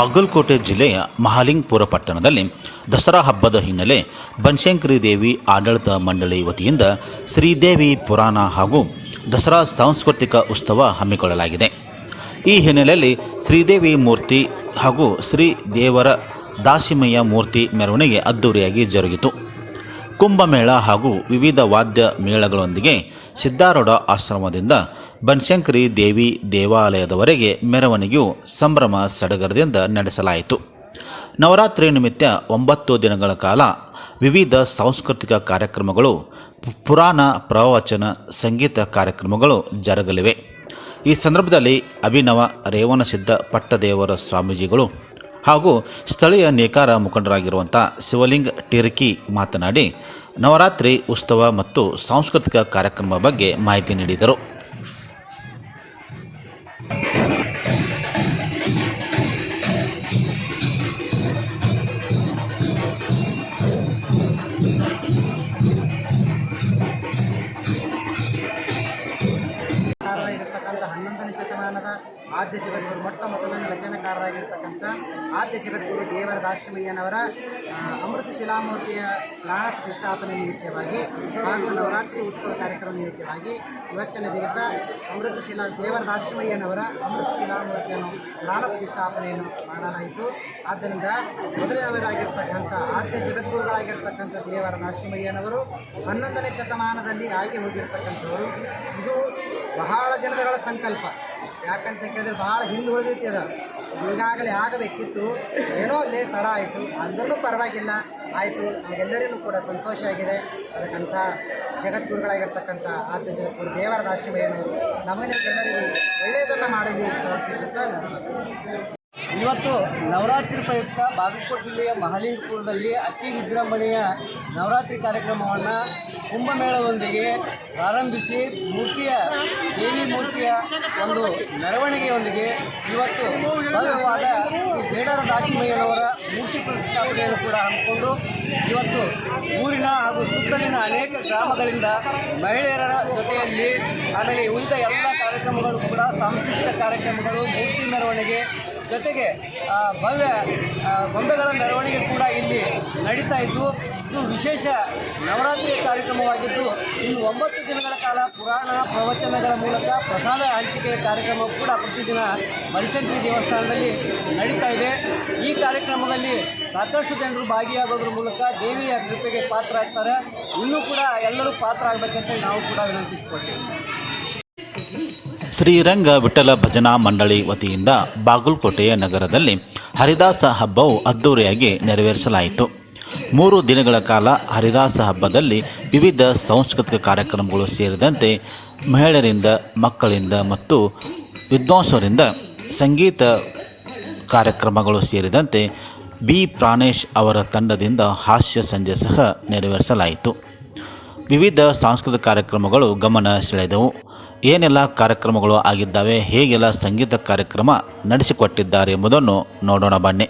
ಬಾಗಲಕೋಟೆ ಜಿಲ್ಲೆಯ ಮಹಾಲಿಂಗಪುರ ಪಟ್ಟಣದಲ್ಲಿ ದಸರಾ ಹಬ್ಬದ ಹಿನ್ನೆಲೆ ಬನಶಂಕರಿ ದೇವಿ ಆಡಳಿತ ಮಂಡಳಿ ವತಿಯಿಂದ ಶ್ರೀದೇವಿ ಪುರಾಣ ಹಾಗೂ ದಸರಾ ಸಾಂಸ್ಕೃತಿಕ ಉತ್ಸವ ಹಮ್ಮಿಕೊಳ್ಳಲಾಗಿದೆ. ಈ ಹಿನ್ನೆಲೆಯಲ್ಲಿ ಶ್ರೀದೇವಿ ಮೂರ್ತಿ ಹಾಗೂ ಶ್ರೀ ದೇವರ ದಾಸಿಮಯ್ಯ ಮೂರ್ತಿ ಮೆರವಣಿಗೆ ಅದ್ದೂರಿಯಾಗಿ ಜರುಗಿತು. ಕುಂಭಮೇಳ ಹಾಗೂ ವಿವಿಧ ವಾದ್ಯ ಮೇಳಗಳೊಂದಿಗೆ ಸಿದ್ದಾರೂಢ ಆಶ್ರಮದಿಂದ ಬನಶಂಕರಿ ದೇವಿ ದೇವಾಲಯದವರೆಗೆ ಮೆರವಣಿಗೆಯು ಸಂಭ್ರಮ ಸಡಗರದಿಂದ ನಡೆಸಲಾಯಿತು. ನವರಾತ್ರಿ ನಿಮಿತ್ತ ಒಂಬತ್ತು ದಿನಗಳ ಕಾಲ ವಿವಿಧ ಸಾಂಸ್ಕೃತಿಕ ಕಾರ್ಯಕ್ರಮಗಳು ಪುರಾಣ ಪ್ರವಚನ, ಸಂಗೀತ ಕಾರ್ಯಕ್ರಮಗಳು ಜರುಗಲಿವೆ. ಈ ಸಂದರ್ಭದಲ್ಲಿ ಅಭಿನವ ರೇವಣಸಿದ್ಧ ಪಟ್ಟದೇವರ ಸ್ವಾಮೀಜಿಗಳು ಹಾಗೂ ಸ್ಥಳೀಯ ನೇಕಾರ ಮುಖಂಡರಾಗಿರುವಂಥ ಶಿವಲಿಂಗ್ ಟಿರ್ಕಿ ಮಾತನಾಡಿ, ನವರಾತ್ರಿ ಉತ್ಸವ ಮತ್ತು ಸಾಂಸ್ಕೃತಿಕ ಕಾರ್ಯಕ್ರಮ ಬಗ್ಗೆ ಮಾಹಿತಿ ನೀಡಿದರು. ಆದ್ಯ ಜಗದ್ಗುರು ಮೊಟ್ಟ ಮೊದಲನೇ ವಚನಕಾರರಾಗಿರ್ತಕ್ಕಂಥ ಆದ್ಯ ಜಗದ್ಗುರು ದೇವರ ದಾಶ್ರಮಯ್ಯನವರ ಅಮೃತ ಶಿಲಾಮೂರ್ತಿಯ ಪ್ರಾಣ ಪ್ರತಿಷ್ಠಾಪನೆ ನಿಮಿತ್ತವಾಗಿ ಹಾಗೂ ನವರಾತ್ರಿ ಉತ್ಸವ ಕಾರ್ಯಕ್ರಮ ನಿಮಿತ್ತವಾಗಿ ಇವತ್ತಿನ ದಿವಸ ಅಮೃತ ಶಿಲಾ ದೇವರ ದಾಶ್ರಮಯ್ಯನವರ ಅಮೃತ ಶಿಲಾಮೂರ್ತಿಯನ್ನು ಪ್ರಾಣ ಪ್ರತಿಷ್ಠಾಪನೆಯನ್ನು ಮಾಡಲಾಯಿತು. ಆದ್ದರಿಂದ ಮೊದಲನೆಯವರಾಗಿರ್ತಕ್ಕಂಥ ಆದ್ಯ ಜಗದ್ಗುರುಗಳಾಗಿರ್ತಕ್ಕಂಥ ದೇವರ ದಾಶ್ರಮಯ್ಯನವರು ಹನ್ನೊಂದನೇ ಶತಮಾನದಲ್ಲಿ ಆಗಿ ಹೋಗಿರ್ತಕ್ಕಂಥವರು. ಇದು ಬಹಳ ಜನಗಳ ಸಂಕಲ್ಪ. ಯಾಕಂತ ಕೇಳಿದ್ರೆ ಭಾಳ ಹಿಂದೆ ಉಳಿದೈತಿ ಅದು. ಈಗಾಗಲೇ ಆಗಬೇಕಿತ್ತು. ಏನೋ ಅಲ್ಲೇ ತಡ ಆಯಿತು. ಅಂದ್ರೂ ಪರವಾಗಿಲ್ಲ. ಆಯಿತು. ನಮಗೆಲ್ಲರಿಗೂ ಕೂಡ ಸಂತೋಷ ಆಗಿದೆ. ಅದಕ್ಕಂಥ ಜಗದ್ಗುರುಗಳಾಗಿರ್ತಕ್ಕಂಥ ಆದ್ಯ ಜಗದ್ಗುರು ದೇವರ ದಾಶಿಮಯ್ಯನವರು ನಮಗೆಲ್ಲರಿಗೂ ಒಳ್ಳೆಯದನ್ನು ಮಾಡಲಿ ಪ್ರಾರ್ಥಿಸುತ್ತಾ ಇವತ್ತು ನವರಾತ್ರಿ ಪ್ರಯುಕ್ತ ಬಾಗಲಕೋಟೆ ಜಿಲ್ಲೆಯ ಮಹಾಲಿಂಗಪುರದಲ್ಲಿ ಅತಿ ವಿಜೃಂಭಣೆಯ ನವರಾತ್ರಿ ಕಾರ್ಯಕ್ರಮವನ್ನು ಕುಂಭಮೇಳದೊಂದಿಗೆ ಪ್ರಾರಂಭಿಸಿ ಮೂರ್ತಿಯ, ದೇವಿ ಮೂರ್ತಿಯ ಒಂದು ಮೆರವಣಿಗೆಯೊಂದಿಗೆ ಇವತ್ತು ಭವ್ಯವಾದ ಈ ಬೇಡರ ದಾಸಿಮಯ್ಯನವರ ಮೂರ್ತಿ ಪ್ರತಿಷ್ಠಾಪನೆಯನ್ನು ಕೂಡ ಹಮ್ಮಿಕೊಂಡು ಇವತ್ತು ಊರಿನ ಹಾಗೂ ಸುತ್ತಲಿನ ಅನೇಕ ಗ್ರಾಮಗಳಿಂದ ಮಹಿಳೆಯರ ಜೊತೆಯಲ್ಲಿ ಆಮೇಲೆ ಉಳಿದ ಎಲ್ಲ ಕಾರ್ಯಕ್ರಮಗಳು ಕೂಡ ಸಾಂಸ್ಕೃತಿಕ ಕಾರ್ಯಕ್ರಮಗಳು, ಮೂರ್ತಿ ಮೆರವಣಿಗೆ ಜೊತೆಗೆ ಭವ್ಯ ಗೊಂಬೆಗಳ ಮೆರವಣಿಗೆ ಕೂಡ ಇಲ್ಲಿ ನಡೀತಾ ಇದ್ದು, ಇದು ವಿಶೇಷ ನವರಾತ್ರಿಯ ಕಾರ್ಯಕ್ರಮವಾಗಿದ್ದು, ಇನ್ನು ಒಂಬತ್ತು ದಿನಗಳ ಕಾಲ ಪುರಾಣ ಪ್ರವಚನಗಳ ಮೂಲಕ ಪ್ರಸಾದ ಹಂಚಿಕೆಯ ಕಾರ್ಯಕ್ರಮ ಕೂಡ ಪ್ರತಿದಿನ ಮರಿಶಂಕರಿ ದೇವಸ್ಥಾನದಲ್ಲಿ ನಡೀತಾ ಇದೆ. ಈ ಕಾರ್ಯಕ್ರಮದಲ್ಲಿ ಸಾಕಷ್ಟು ಜನರು ಭಾಗಿಯಾಗೋದ್ರ ಮೂಲಕ ದೇವಿಯ ಕೃಪೆಗೆ ಪಾತ್ರ ಆಗ್ತಾರೆ. ಇನ್ನೂ ಕೂಡ ಎಲ್ಲರೂ ಪಾತ್ರ ಆಗಬೇಕಂತ ನಾವು ಕೂಡ ವಿನಂತಿಸಿಕೊಳ್ತೀವಿ. ಶ್ರೀರಂಗ ವಿಠಲ ಭಜನಾ ಮಂಡಳಿ ವತಿಯಿಂದ ಬಾಗಲಕೋಟೆಯ ನಗರದಲ್ಲಿ ಹರಿದಾಸ ಹಬ್ಬವು ಅದ್ದೂರಿಯಾಗಿ ನೆರವೇರಿಸಲಾಯಿತು. ಮೂರು ದಿನಗಳ ಕಾಲ ಹರಿದಾಸ ಹಬ್ಬದಲ್ಲಿ ವಿವಿಧ ಸಾಂಸ್ಕೃತಿಕ ಕಾರ್ಯಕ್ರಮಗಳು ಸೇರಿದಂತೆ ಮಹಿಳೆಯರಿಂದ, ಮಕ್ಕಳಿಂದ ಮತ್ತು ವಿದ್ವಾಂಸರಿಂದ ಸಂಗೀತ ಕಾರ್ಯಕ್ರಮಗಳು ಸೇರಿದಂತೆ ಬಿ. ಪ್ರಾಣೇಶ್ ಅವರ ತಂಡದಿಂದ ಹಾಸ್ಯ ಸಂಜೆ ಸಹ ನೆರವೇರಿಸಲಾಯಿತು. ವಿವಿಧ ಸಾಂಸ್ಕೃತಿಕ ಕಾರ್ಯಕ್ರಮಗಳು ಗಮನ ಸೆಳೆದವು. ಏನೆಲ್ಲ ಕಾರ್ಯಕ್ರಮಗಳು ಆಗಿದ್ದಾವೆ ಹೇಗೆಲ್ಲ ಸಂಗೀತ ಕಾರ್ಯಕ್ರಮ ನಡೆಸಿಕೊಟ್ಟಿದ್ದಾರೆ ಎಂಬುದನ್ನು ನೋಡೋಣ ಬನ್ನಿ.